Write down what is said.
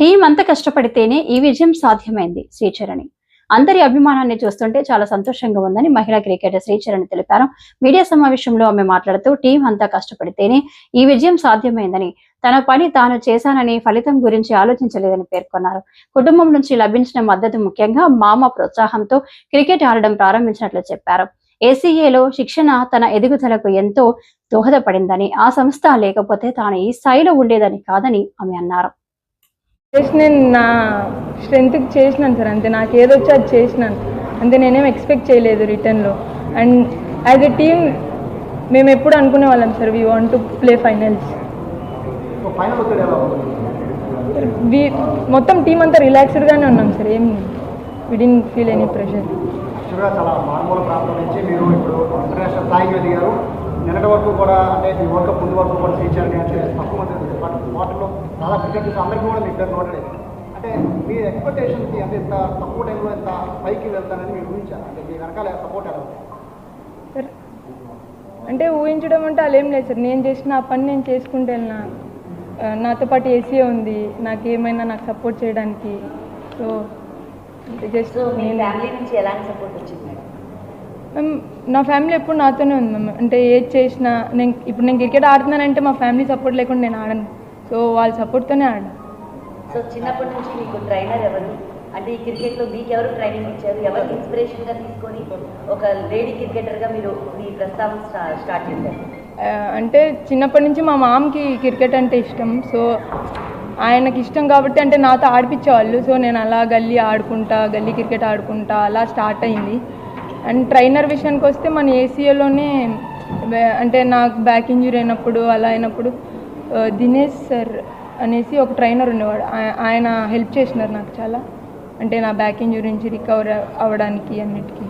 Team అంత కష్టపడితేనే ఈ విజయం సాధ్యమైంది శ్రీచరణి. అందరి అభిమానాన్ని చూస్తుంటే చాలా సంతోషంగా ఉందని మహిళా క్రికెటర్ శ్రీచరణి తెలిపారు. మీడియా సమావేశంలో ఆమె మాట్లాడుతూ టీం అంతా కష్టపడితేనే ఈ విజయం సాధ్యమైందని తన పని తాను చేశానని ఫలితం గురించి ఆలోచించలేదని పేర్కొన్నారు. కుటుంబం నుంచి లభించిన మద్దతు ముఖ్యంగా మామ ప్రోత్సాహంతో క్రికెట్ ఆడడం ప్రారంభించినట్లు చెప్పారు. ఏసీఏలో శిక్షణ తన ఎదుగుదలకు ఎంతో దోహదపడిందని ఆ సంస్థ లేకపోతే తాను ఈ స్థాయిలో ఉండేదని కాదని ఆమె అన్నారు. నేను నా స్ట్రెంత్కి చేసినాను సార్ అంతే. నాకు ఏదొచ్చో అది చేసినాను. అంతే నేనేం ఎక్స్పెక్ట్ చేయలేదు రిటర్న్లో అండ్ యాజ్ ఎ టీమ్ మేము ఎప్పుడు అనుకునే వాళ్ళం sir we want to play finals we మొత్తం టీం అంతా రిలాక్స్డ్గానే ఉన్నాం సార్ ఏం విడిన్ ఫీల్ ఎనీ ప్రెషర్ నిన్నటి వరకు కూడా అంటే ఈ వరల్డ్ కప్ ముందు వరకు కూడా శ్రీచరణి అంటే తక్కువ మంది. బట్ వాటిలో చాలా క్రికెట్ అందరికీ కూడా మీకు నోటెడ్ అంటే మీ ఎక్స్పెక్టేషన్కి అంటే ఇంత తక్కువ టైంలో ఇంత పైకి వెళ్తానని మీరు ఊహించారు? అంటే మీ వెనకాల సపోర్ట్ ఎలా అంటే ఊహించడం అంటే అలా ఏం లేదు సార్. నేను చేసిన ఆ పని నేను చేసుకుంటే నాతో పాటు ఏసీఏ ఉంది. నాకు ఏమైనా నాకు సపోర్ట్ చేయడానికి. సో జస్ట్ మీ నేను ఫ్యామిలీ నుంచి ఎలాంటి సపోర్ట్ వచ్చింది మేడం మ్యామ్ నా ఫ్యామిలీ ఎప్పుడు నాతోనే ఉంది మ్యామ్ అంటే ఏది చేసినా నేను ఇప్పుడు నేను క్రికెట్ ఆడుతున్నానంటే మా ఫ్యామిలీ సపోర్ట్ లేకుండా నేను ఆడను. సో వాళ్ళ సపోర్ట్తోనే ఆడాను. సో చిన్నప్పటి నుంచి మీకు ట్రైనర్ ఎవరు? అంటే ఈ క్రికెట్లో మీకు ఎవరు ట్రైనింగ్ ఇచ్చారు? ఎవరు ఇన్స్పిరేషన్గా తీసుకొని ఒక లేడీ క్రికెటర్గా మీరు మీ ప్రస్తావన స్టా- స్టార్ట్ చేశారు? అంటే చిన్నప్పటి నుంచి మా మామకి క్రికెట్ అంటే ఇష్టం. సో ఆయనకి ఇష్టం కాబట్టి అంటే నాతో ఆడిపించేవాళ్ళు సో నేను అలా గల్లీ ఆడుకుంటా గల్లీ క్రికెట్ ఆడుకుంటా అలా స్టార్ట్ అయింది. అండ్ ట్రైనర్ విషయానికి వస్తే మన ఏసీఏలోనే అంటే నాకు బ్యాక్ ఇంజురీ అయినప్పుడు అలా అయినప్పుడు దినేష్ సార్ అనేసి ఒక ట్రైనర్ ఉండేవాడు. ఆయన హెల్ప్ చేసినారు నాకు చాలా. అంటే నా బ్యాక్ ఇంజురీ నుంచి రికవర్ అవ్వడానికి అన్నిటికీ.